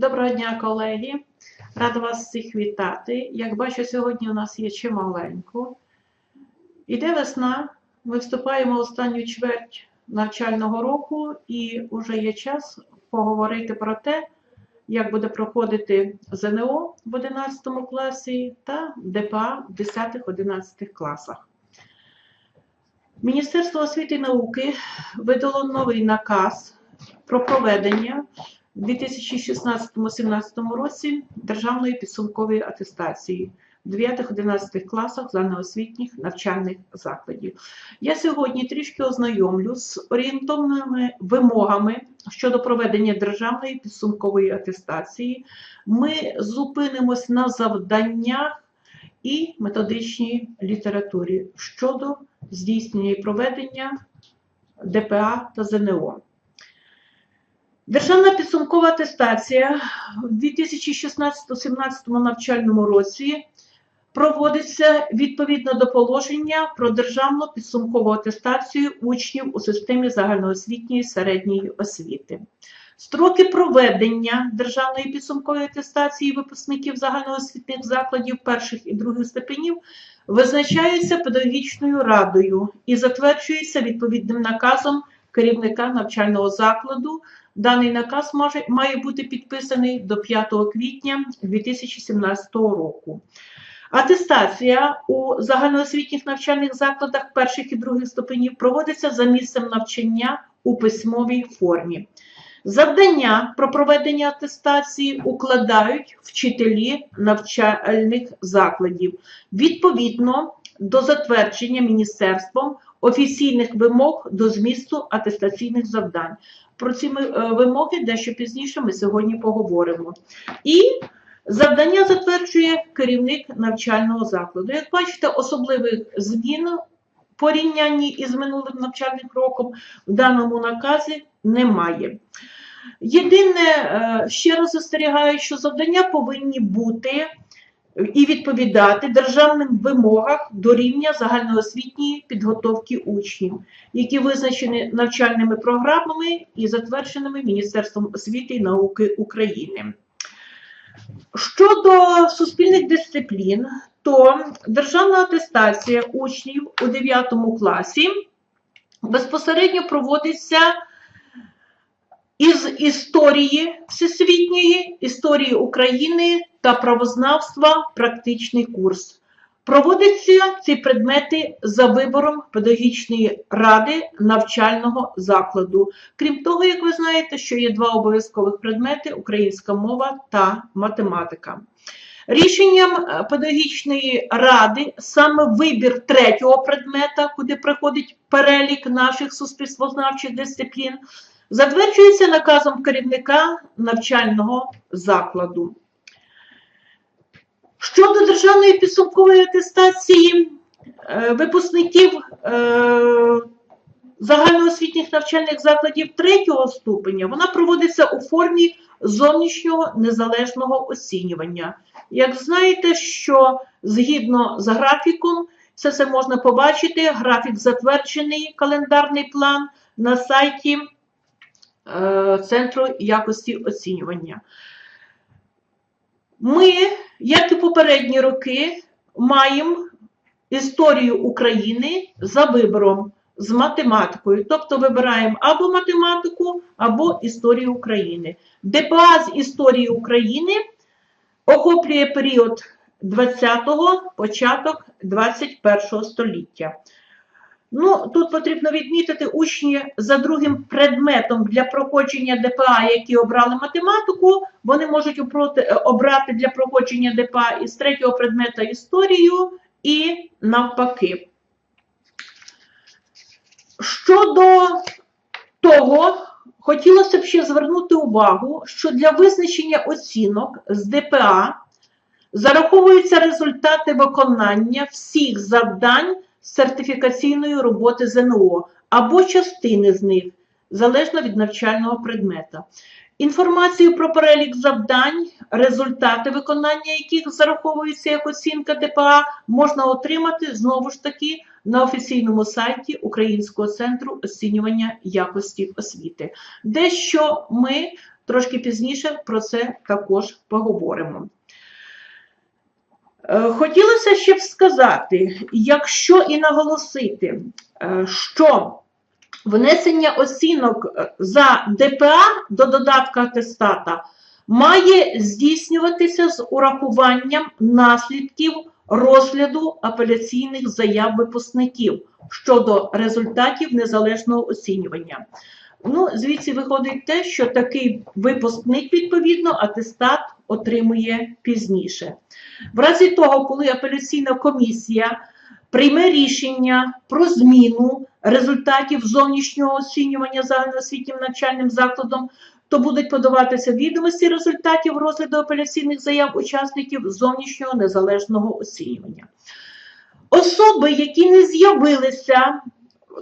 Доброго дня, колеги! Рада вас всіх вітати. Як бачу, сьогодні у нас є чималенько. Іде весна, ми вступаємо в останню чверть навчального року, і вже є час поговорити про те, як буде проходити ЗНО в 11 класі та ДПА в 10-11 класах. Міністерство освіти і науки видало новий наказ про проведення у 2016-2017 році державної підсумкової атестації в 9-11 класах загальноосвітніх навчальних закладів. Я сьогодні трішки ознайомлю з орієнтовними вимогами щодо проведення державної підсумкової атестації. Ми зупинимось на завданнях і методичній літературі щодо здійснення і проведення ДПА та ЗНО. Державна підсумкова атестація в 2016-2017 навчальному році проводиться відповідно до положення про державну підсумкову атестацію учнів у системі загальноосвітньої середньої освіти. Строки проведення державної підсумкової атестації випускників загальноосвітніх закладів перших і других ступенів визначаються педагогічною радою і затверджуються відповідним наказом керівника навчального закладу. Даний наказ може, має бути підписаний до 5 квітня 2017 року. Атестація у загальноосвітніх навчальних закладах перших і других ступенів проводиться за місцем навчання у письмовій формі. Завдання про проведення атестації укладають вчителі навчальних закладів відповідно до затвердження міністерством офіційних вимог до змісту атестаційних завдань. Про ці вимоги дещо пізніше ми сьогодні поговоримо. І завдання затверджує керівник навчального закладу. Як бачите, особливих змін порівнянні із минулим навчальним роком в даному наказі немає. Єдине, ще раз застерігаю, що завдання повинні бути і відповідати державним вимогам до рівня загальноосвітньої підготовки учнів, які визначені навчальними програмами і затвердженими Міністерством освіти і науки України. Щодо суспільних дисциплін, то державна атестація учнів у 9 класі безпосередньо проводиться із історії всесвітньої, історії України та правознавства практичний курс. Проводяться ці предмети за вибором педагогічної ради навчального закладу. Крім того, як ви знаєте, що є два обов'язкових предмети українська мова та математика. Рішенням педагогічної ради саме вибір третього предмета, куди приходить перелік наших суспільствознавчих дисциплін, затверджується наказом керівника навчального закладу. Щодо державної підсумкової атестації випускників загальноосвітніх навчальних закладів третього ступеня, вона проводиться у формі зовнішнього незалежного оцінювання. Як знаєте, що згідно з графіком, це все можна побачити, графік затверджений, календарний план на сайті Центру якості оцінювання. Ми, як і попередні роки, маємо історію України за вибором з математикою. Тобто вибираємо або математику, або історію України. ДПА з історії України охоплює період 20-го, початок 21 століття. Ну, Тут потрібно відмітити учні за другим предметом для проходження ДПА, які обрали математику, вони можуть обрати для проходження ДПА із третього предмета історію і навпаки. Щодо того, хотілося б ще звернути увагу, що для визначення оцінок з ДПА зараховуються результати виконання всіх завдань сертифікаційної роботи ЗНО або частини з них, залежно від навчального предмета. Інформацію про перелік завдань, результати виконання яких зараховуються як оцінка ДПА, можна отримати знову ж таки на офіційному сайті Українського центру оцінювання якості освіти. Дещо ми трошки пізніше про це також поговоримо. Е, Хотілося ще б сказати, якщо і наголосити, е, що внесення оцінок е, за ДПА до додатка атестата має здійснюватися з урахуванням наслідків розгляду апеляційних заяв випускників щодо результатів незалежного оцінювання. Ну, звідси виходить те, що такий випускник, відповідно, атестат отримує пізніше. В разі того, коли апеляційна комісія прийме рішення про зміну результатів зовнішнього оцінювання загальноосвітнім навчальним закладом, то будуть подаватися відомості результатів розгляду апеляційних заяв учасників зовнішнього незалежного оцінювання. Особи, які не з'явилися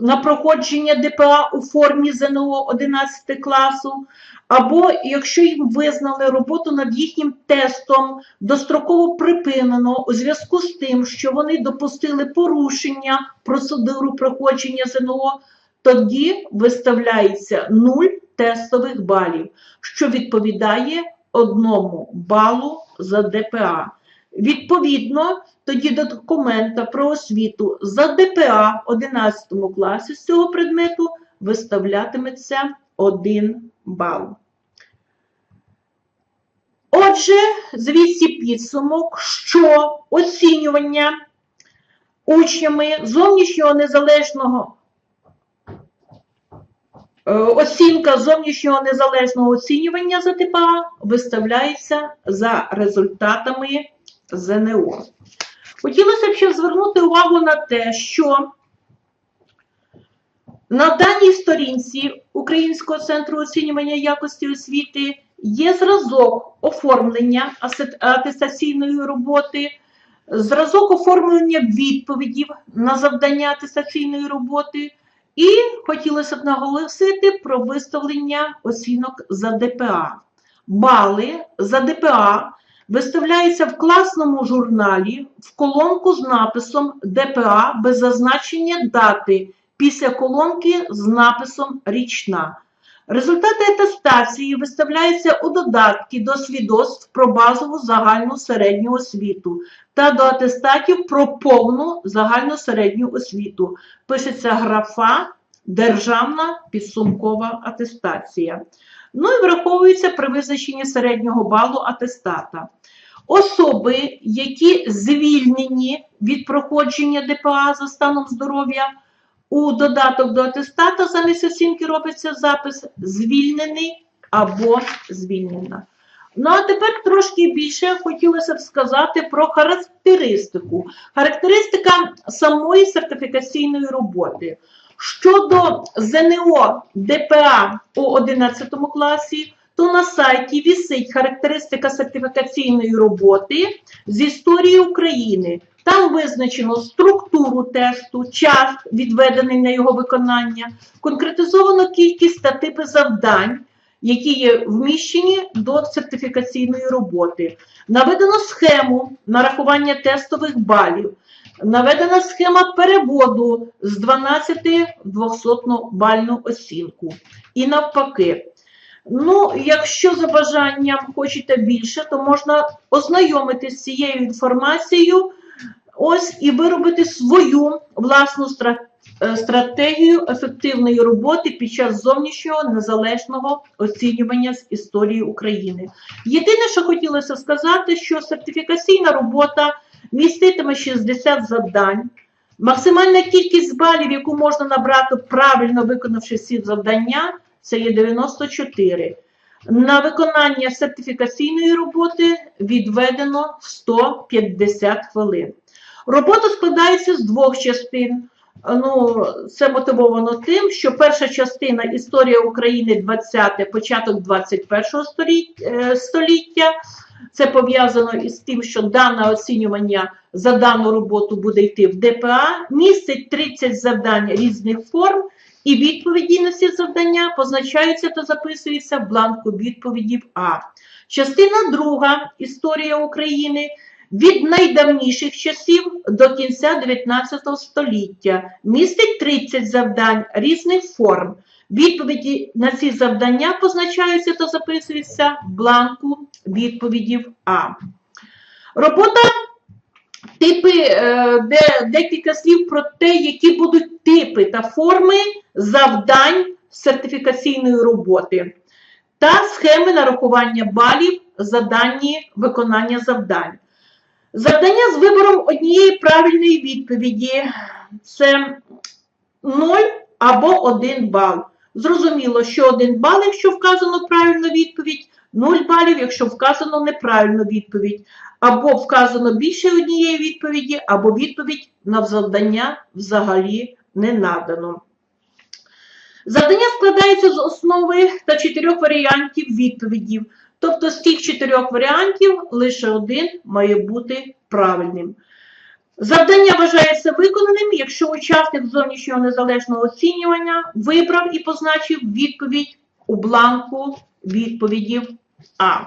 на проходження ДПА у формі ЗНО 11 класу, або якщо їм визнали роботу над їхнім тестом достроково припинено у зв'язку з тим, що вони допустили порушення процедуру проходження ЗНО, тоді виставляється 0 тестових балів, що відповідає одному балу за ДПА. Відповідно, тоді до документа про освіту за ДПА в 11 класі з цього предмету виставлятиметься 1 бал. Отже, звідси підсумок, що оцінювання учнями зовнішнього незалежного е, оцінка зовнішнього незалежного оцінювання за ТПА виставляється за результатами ЗНО. Хотілося б ще звернути увагу на те, що на даній сторінці Українського центру оцінювання якості освіти є зразок оформлення атестаційної роботи, зразок оформлення відповідів на завдання атестаційної роботи, і хотілося б наголосити про виставлення оцінок за ДПА. Бали за ДПА виставляються в класному журналі в колонку з написом ДПА без зазначення дати після колонки з написом річна. Результати атестації виставляються у додатки до свідоцтв про базову загальну середню освіту та до атестатів про повну загальну середню освіту. Пишеться графа Державна підсумкова атестація. Ну і враховується при визначенні середнього балу атестата. Особи, які звільнені від проходження ДПА за станом здоров'я, у додаток до атестата замість оцінки робиться запис звільнений або звільнена. Ну а тепер трошки більше хотілося б сказати про характеристику. Характеристика самої сертифікаційної роботи. Щодо ЗНО ДПА у 11 класі, то на сайті вісить характеристика сертифікаційної роботи з історії України. Там визначено структуру тесту, час, відведений на його виконання, конкретизовано кількість та типи завдань, які є вміщені до сертифікаційної роботи. Наведено схему нарахування тестових балів. Наведена схема переводу з 12 200 бальну оцінку. І навпаки. Ну, якщо за бажанням хочете більше, то можна ознайомитися з цією інформацією, ось і виробити свою власну е, стратегію ефективної роботи під час зовнішнього незалежного оцінювання з історії України. Єдине, що хотілося сказати, що сертифікаційна робота міститиме 60 завдань. Максимальна кількість балів, яку можна набрати, правильно виконавши всі завдання, це є 94. На виконання сертифікаційної роботи відведено 150 хвилин. Робота складається з двох частин. Ну, це мотивовано тим, що перша частина історія України 20, початок 21 століття, е, століття. Це пов'язано із тим, що дане оцінювання за дану роботу буде йти в ДПА, містить 30 завдань різних форм, і відповіді на всі завдання позначаються та записуються в бланку відповідів А. Частина друга історія України від найдавніших часів до кінця 19 століття містить 30 завдань різних форм. Відповіді на ці завдання позначаються та записуються в бланку відповідів А. Робота типи, е, де декілька слів про те, які будуть типи та форми завдань сертифікаційної роботи та схеми нарахування балів за дані виконання завдань. Завдання з вибором однієї правильної відповіді це 0 або 1 бал. Зрозуміло, що 1 бал, якщо вказано правильну відповідь, 0 балів, якщо вказано неправильну відповідь, або вказано більше однієї відповіді, або відповідь на завдання взагалі не надано. Завдання складається з основи та чотирьох варіантів відповідів. Тобто з тих чотирьох варіантів лише один має бути правильним. Завдання вважається виконаним, якщо учасник зовнішнього незалежного оцінювання вибрав і позначив відповідь у бланку відповідів А.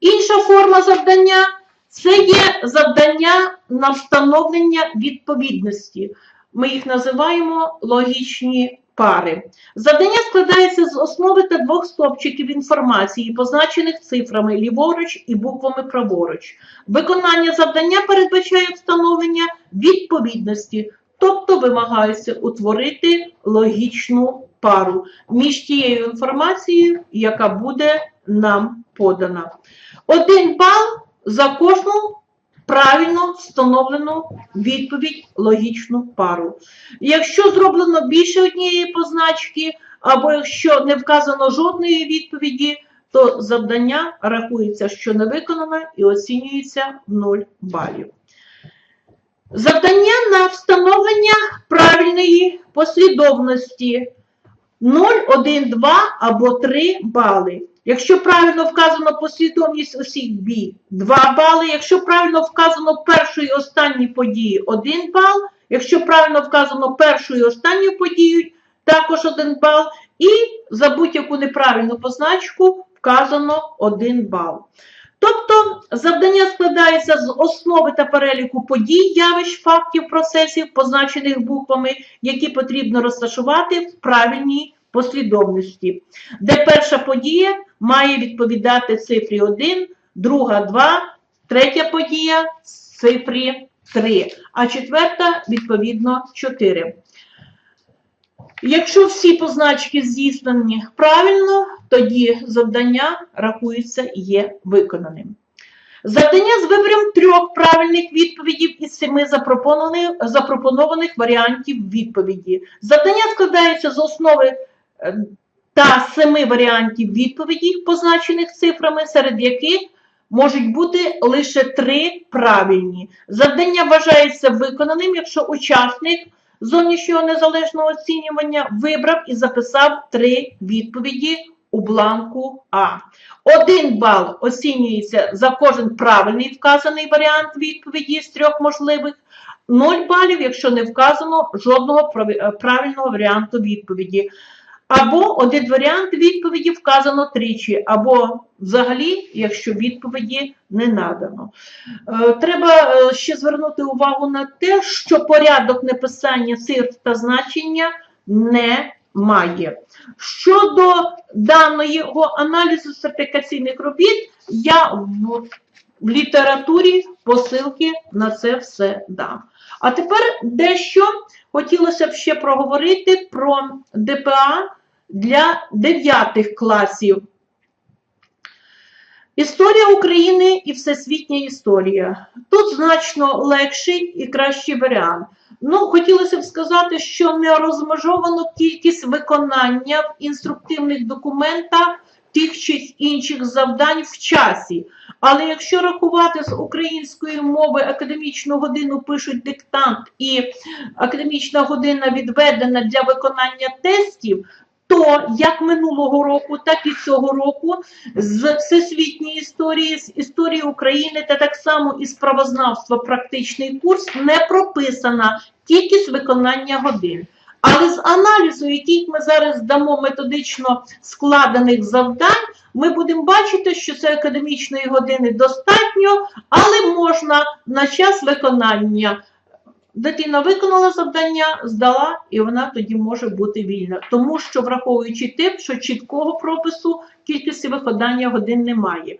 Інша форма завдання це є завдання на встановлення відповідності. Ми їх називаємо логічні пари. Завдання складається з основи та двох стовпчиків інформації, позначених цифрами ліворуч і буквами праворуч. Виконання завдання передбачає встановлення відповідності, тобто вимагається утворити логічну пару між тією інформацією, яка буде нам подана. Один бал за кожну правильно встановлену відповідь логічну пару. Якщо зроблено більше однієї позначки, або якщо не вказано жодної відповіді, то завдання рахується, що не виконано, і оцінюється в 0 балів. Завдання на встановлення правильної послідовності 0, 1, 2 або 3 бали. Якщо правильно вказано послідовність усіх бій 2 бали. Якщо правильно вказано першу і останню подію 1 бал. Якщо правильно вказано першу і останню подію, також 1 бал. І за будь-яку неправильну позначку вказано 1 бал. Тобто завдання складається з основи та переліку подій, явищ, фактів, процесів, позначених буквами, які потрібно розташувати в правильній послідовності, де перша подія має відповідати цифрі 1, друга 2, третя подія цифрі 3, а четверта, відповідно, 4. Якщо всі позначки здійснені правильно, тоді завдання рахується є виконаним. Завдання з вибором трьох правильних відповідей із семи запропонованих, запропонованих варіантів відповіді. Завдання складається з основи та семи варіантів відповіді, позначених цифрами, серед яких можуть бути лише три правильні. Завдання вважається виконаним, якщо учасник зовнішнього незалежного оцінювання вибрав і записав три відповіді у бланку А. Один бал оцінюється за кожен правильний вказаний варіант відповіді з трьох можливих. 0 балів, якщо не вказано жодного правильного варіанту відповіді. Або один варіант відповіді вказано тричі, або взагалі, якщо відповіді не надано. Е, Треба е, ще звернути увагу на те, що порядок написання цифр та значення не має. Щодо даного аналізу сертифікаційних робіт, я в літературі посилки на це все дам. А тепер дещо хотілося б ще проговорити про ДПА для 9 класів. Історія України і всесвітня історія. Тут значно легший і кращий варіант. Ну, хотілося б сказати, що не розмежовано кількість виконання в інструктивних документах тих чи інших завдань в часі. Але якщо рахувати з української мови академічну годину пишуть диктант і академічна година відведена для виконання тестів, то як минулого року, так і цього року з всесвітньої історії, з історії України та так само із правознавства практичний курс не прописана кількість виконання годин. Але з аналізу, який ми зараз дамо методично складених завдань, ми будемо бачити, що це академічної години достатньо, але можна на час виконання дитина виконала завдання, здала, і вона тоді може бути вільна. Тому що, враховуючи тип, що чіткого пропису кількості викладання годин немає.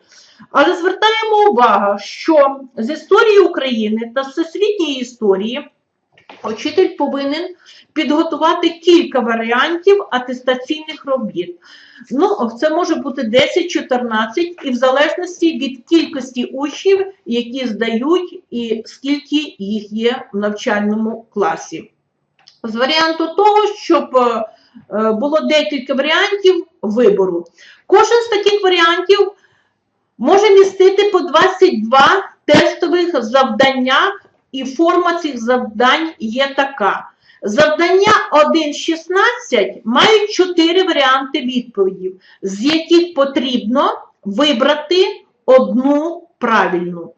Але звертаємо увагу, що з історії України та всесвітньої історії учитель повинен підготувати кілька варіантів атестаційних робіт. Ну, це може бути 10-14, і в залежності від кількості учнів, які здають, і скільки їх є в навчальному класі. З варіанту того, щоб е, було декілька варіантів вибору. Кожен з таких варіантів може містити по 22 тестових завдання, і форма цих завдань є така. Завдання 1.16 мають 4 варіанти відповідів, з яких потрібно вибрати одну правильну.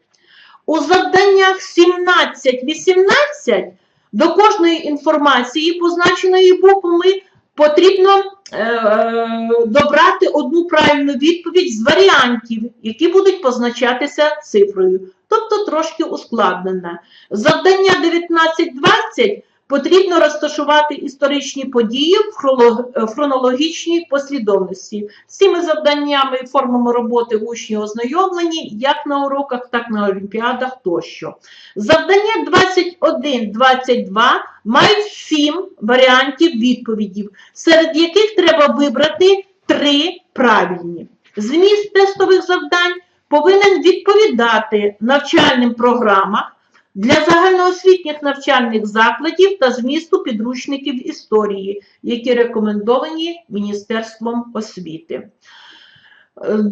У завданнях 17-18 до кожної інформації, позначеної буквами, потрібно е, добрати одну правильну відповідь з варіантів, які будуть позначатися цифрою. Тобто трошки ускладнене. Завдання 19-20 потрібно розташувати історичні події в хронологічній послідовності. З цими завданнями і формами роботи учні ознайомлені як на уроках, так і на олімпіадах тощо. Завдання 21-22 мають 7 варіантів відповідів, серед яких треба вибрати 3 правильні. Зміст тестових завдань повинен відповідати навчальним програмам для загальноосвітніх навчальних закладів та змісту підручників історії, які рекомендовані Міністерством освіти. Е,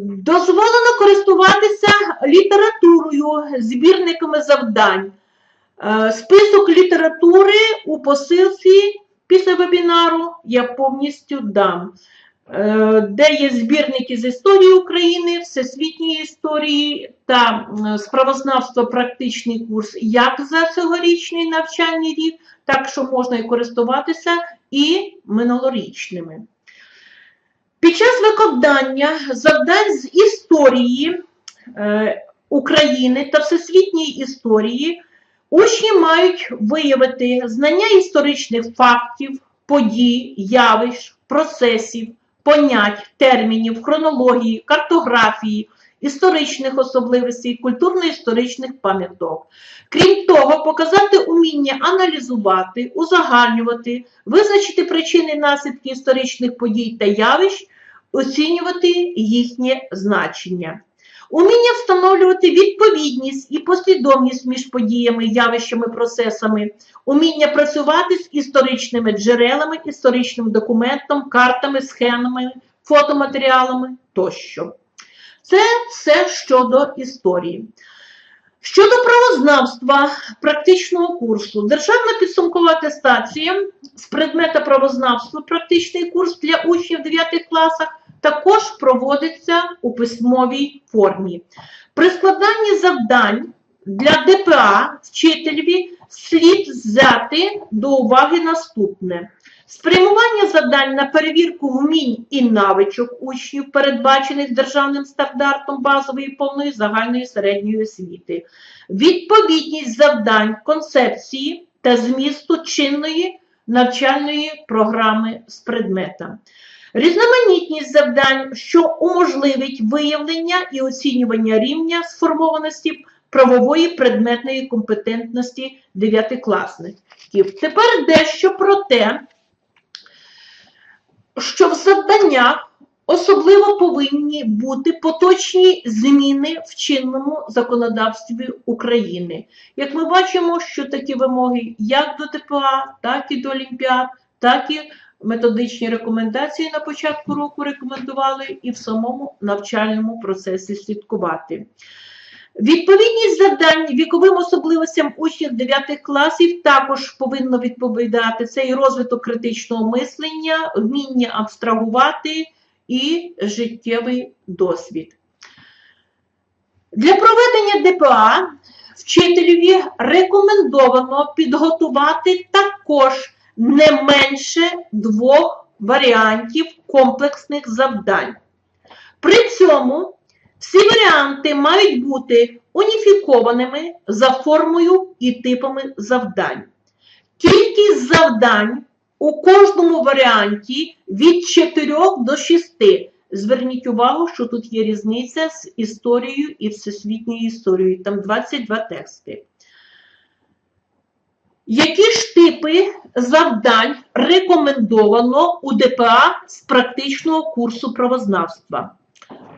Дозволено користуватися літературою, збірниками завдань. Е, Список літератури у посилці після вебінару я повністю дам, де є збірники з історії України, всесвітньої історії та справознавство практичний курс як за цьогорічний навчальний рік, так що можна і користуватися і минулорічними. Під час викладання завдань з історії е, України та всесвітньої історії учні мають виявити знання історичних фактів, подій, явищ, процесів, понять, термінів, хронології, картографії, історичних особливостей, культурно-історичних пам'яток. Крім того, показати уміння аналізувати, узагальнювати, визначити причини наслідки історичних подій та явищ, оцінювати їхнє значення. Уміння встановлювати відповідність і послідовність між подіями, явищами, процесами, уміння працювати з історичними джерелами, історичним документом, картами, схемами, фотоматеріалами тощо. Це все щодо історії. Щодо правознавства практичного курсу, державна підсумкова атестація з предмета правознавства практичний курс для учнів 9 класах також проводиться у письмовій формі. При складанні завдань для ДПА вчителеві слід взяти до уваги наступне. Спрямування завдань на перевірку вмінь і навичок учнів, передбачених державним стандартом базової повної загальної середньої освіти, відповідність завдань концепції та змісту чинної навчальної програми з предмета. Різноманітність завдань, що уможливить виявлення і оцінювання рівня сформованості правової предметної компетентності дев'ятикласників. Тепер дещо про те, що в завданнях особливо повинні бути поточні зміни в чинному законодавстві України. Як ми бачимо, що такі вимоги як до ТПА, так і до Олімпіад, так і методичні рекомендації на початку року рекомендували і в самому навчальному процесі слідкувати. Відповідність завдань віковим особливостям учнів 9 класів також повинно відповідати це і розвиток критичного мислення, вміння абстрагувати і життєвий досвід. Для проведення ДПА вчителеві рекомендовано підготувати також не менше двох варіантів комплексних завдань. При цьому всі варіанти мають бути уніфікованими за формою і типами завдань. Кількість завдань у кожному варіанті від 4 до 6. Зверніть увагу, що тут є різниця з історією і всесвітньою історією. Там 22 тексти. Які ж типи завдань рекомендовано у ДПА з практичного курсу правознавства?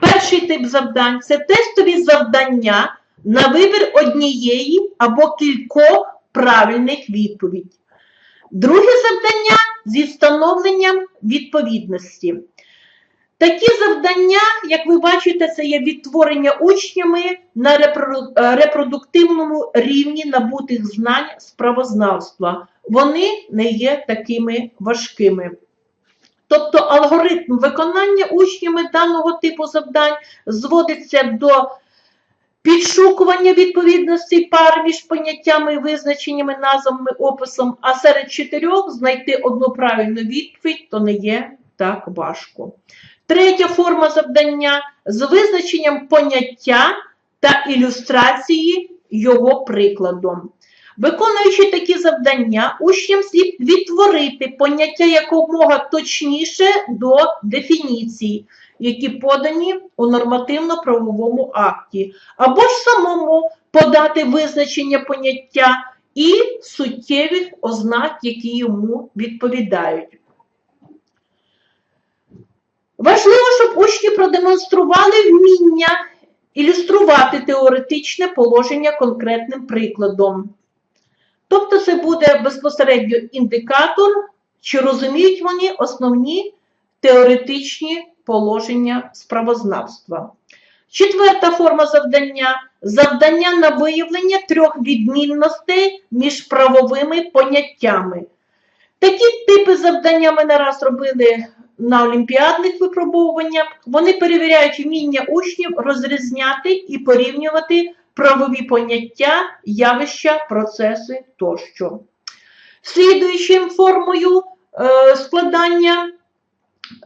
Перший тип завдань це тестові завдання на вибір однієї або кількох правильних відповідей. Друге завдання зі встановленням відповідності. Такі завдання, як ви бачите, це є відтворення учнями на е, репродуктивному рівні набутих знань з правознавства. Вони не є такими важкими. Тобто алгоритм виконання учнями даного типу завдань зводиться до підшукування відповідностей пар між поняттями визначеннями, назвами, описом, а серед чотирьох знайти одну правильну відповідь то не є так важко. Третя форма завдання з визначенням поняття та ілюстрації його прикладом. Виконуючи такі завдання, учням слід відтворити поняття якомога точніше до дефініцій, які подані у нормативно-правовому акті, або ж самому подати визначення поняття і суттєвих ознак, які йому відповідають. Важливо, щоб учні продемонстрували вміння ілюструвати теоретичне положення конкретним прикладом. Тобто це буде безпосередньо індикатор, чи розуміють вони основні теоретичні положення справознавства. Четверта форма завдання завдання на виявлення трьох відмінностей між правовими поняттями. Такі типи завдання ми не раз робили на олімпіадних випробовуваннях. Вони перевіряють вміння учнів розрізняти і порівнювати правові поняття, явища, процеси тощо. Слідуючим формою е, складання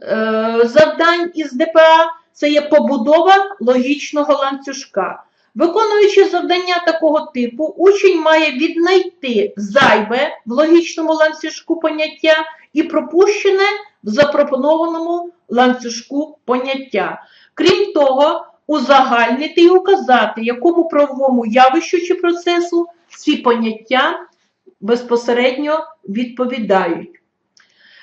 е, завдань із ДПА це є побудова логічного ланцюжка. Виконуючи завдання такого типу, учень має віднайти зайве в логічному ланцюжку поняття і пропущене в запропонованому ланцюжку поняття. Крім того, узагальнити і указати, якому правовому явищу чи процесу ці поняття безпосередньо відповідають.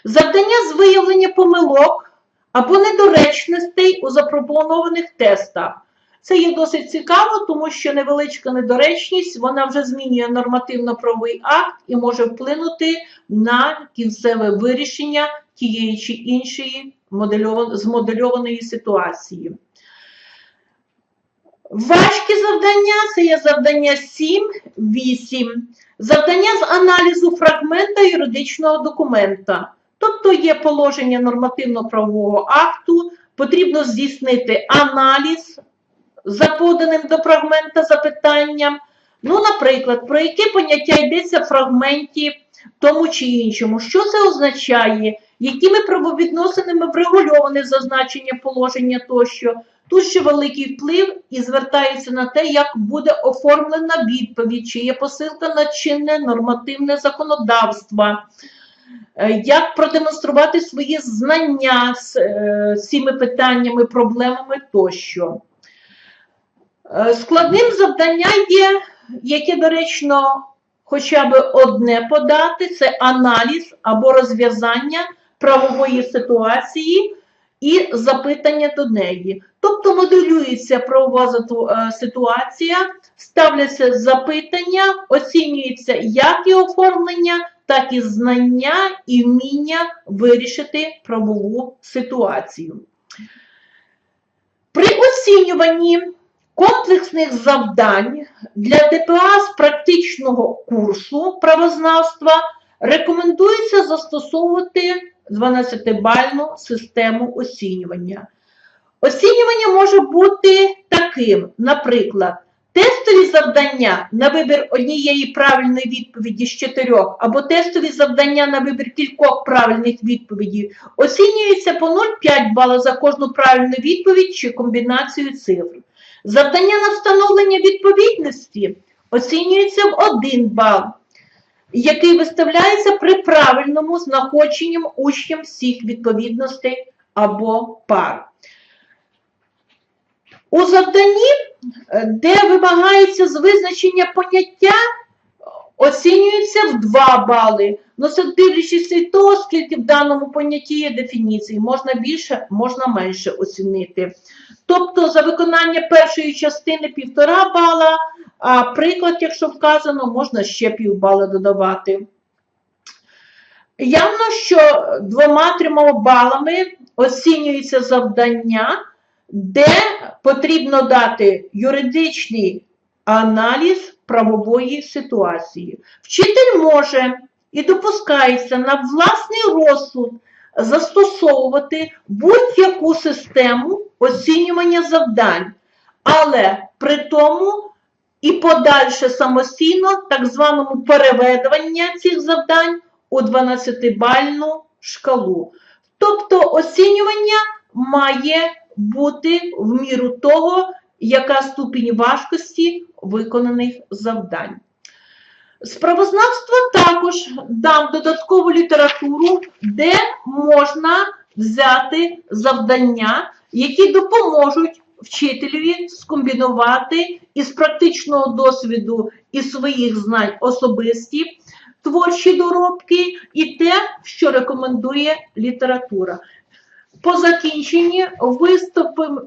Завдання з виявлення помилок або недоречностей у запропонованих тестах. Це є досить цікаво, тому що невеличка недоречність вона вже змінює нормативно-правовий акт і може вплинути на кінцеве вирішення тієї чи іншої змодельованої ситуації. Важкі завдання це є завдання 7, 8. Завдання з аналізу фрагмента юридичного документа. Тобто є положення нормативно-правового акту, потрібно здійснити аналіз за поданим до фрагмента запитанням. Ну, наприклад, про яке поняття йдеться в фрагменті тому чи іншому, що це означає, якими правовідносинами врегульоване зазначення положення тощо. Тут ще великий вплив і звертається на те, як буде оформлена відповідь, чи є посилка на чинне нормативне законодавство, е, як продемонструвати свої знання з е, цими питаннями, проблемами тощо. Е, Складним завдання є, яке доречно хоча б одне подати, це аналіз або розв'язання правової ситуації і запитання до неї. Тобто моделюється правова е, ситуація, ставляться запитання, оцінюється як і оформлення, так і знання і вміння вирішити правову ситуацію. При оцінюванні комплексних завдань для ДПА з практичного курсу правознавства рекомендується застосовувати 12-бальну систему оцінювання. Оцінювання може бути таким, наприклад, тестові завдання на вибір однієї правильної відповіді з чотирьох, або тестові завдання на вибір кількох правильних відповідей оцінюються по 0,5 бала за кожну правильну відповідь чи комбінацію цифр. Завдання на встановлення відповідності оцінюється в 1 бал. який виставляється при правильному знаходженні учням всіх відповідностей або пар. У завданні, е, де вимагається з визначення поняття, оцінюється в 2 бали. Ну, це дивлячись від того, скільки в даному понятті є дефініцій, можна більше, можна менше оцінити. Тобто за виконання першої частини півтора бала, а приклад, якщо вказано, можна ще півбала додавати. Явно, що двома-трьома балами оцінюється завдання, де потрібно дати юридичний аналіз правової ситуації. Вчитель може і допускається на власний розсуд застосовувати будь-яку систему оцінювання завдань, але при тому і подальше самостійно так званому переведення цих завдань у 12-бальну шкалу. Тобто оцінювання має бути в міру того, яка ступінь важкості виконаних завдань. З правознавства також дам додаткову літературу, де можна взяти завдання, які допоможуть вчителеві скомбінувати із практичного досвіду і своїх знань особисті творчі доробки і те, що рекомендує література. По закінченні виступимо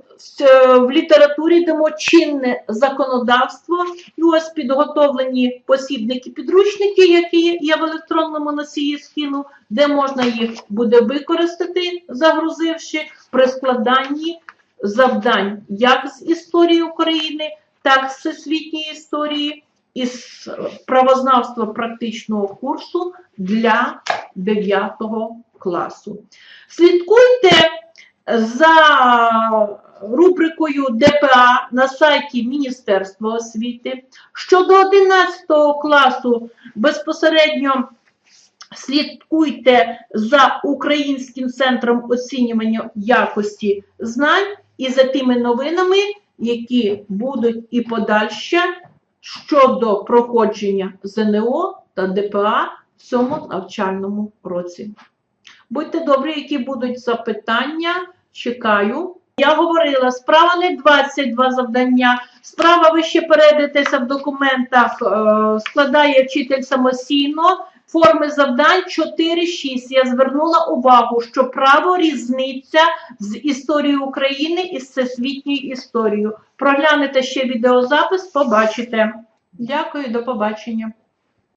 в літературі дамо чинне законодавство. І ось підготовлені посібники, підручники, які є в електронному носії скину, де можна їх буде використати, загрузивши при складанні завдань як з історії України, так з всесвітньої історії із правознавства практичного курсу для 9 класу. Слідкуйте за рубрикою ДПА на сайті Міністерства освіти. Щодо 11 класу безпосередньо слідкуйте за Українським центром оцінювання якості знань і за тими новинами, які будуть і подальше щодо проходження ЗНО та ДПА в цьому навчальному році. Будьте добрі, які будуть запитання. Чекаю. Я говорила, справа не 22 завдання. Справа ви ще перейдетеся в документах, е, складає вчитель самостійно. Форми завдань 4-6. Я звернула увагу, що право різниця з історією України і з всесвітньою історією. Проглянете ще відеозапис, побачите. Дякую, до побачення.